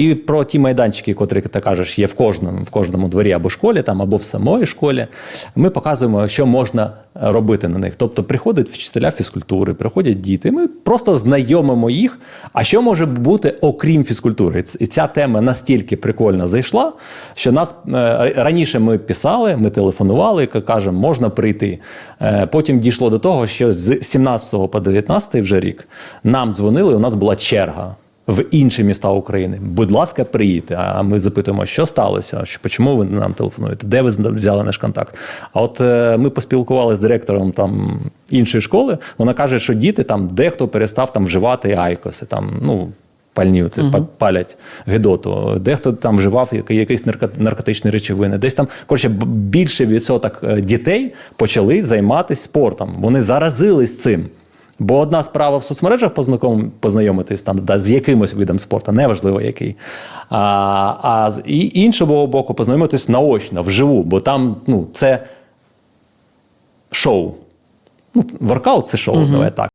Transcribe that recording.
І про ті майданчики, котрі ти кажеш, є в кожному, в кожному дворі або школі, там, або в самої школі, ми показуємо, що можна робити на них. Тобто приходять вчителя фізкультури, приходять діти. Ми просто знайомимо їх. А що може бути окрім фізкультури? І ця тема настільки прикольно зайшла, що нас е, раніше ми писали, ми телефонували, ка- кажемо, можна прийти. Е, Потім дійшло до того, що з 17 по 19 вже рік нам дзвонили, у нас була черга. В інші міста України, будь ласка, приїдьте. А ми запитуємо, що сталося, чому ви нам телефонуєте, де ви взяли наш контакт. А от е, ми поспілкувалися з директором там іншої школи. Вона каже, що діти там дехто перестав там вживати айкоси, там ну. Пальні це uh палять гидоту. Дехто там вживав які- якісь наркотичні речовини. Десь там коротше більше відсоток е, дітей почали займатися спортом. Вони заразились цим. Бо одна справа в соцмережах познайомитись там да, з якимось видом спорту, неважливо який. А, а з і іншого боку, познайомитись наочно, вживу, бо там ну, це шоу. Ну, воркаут це шоу, давай так.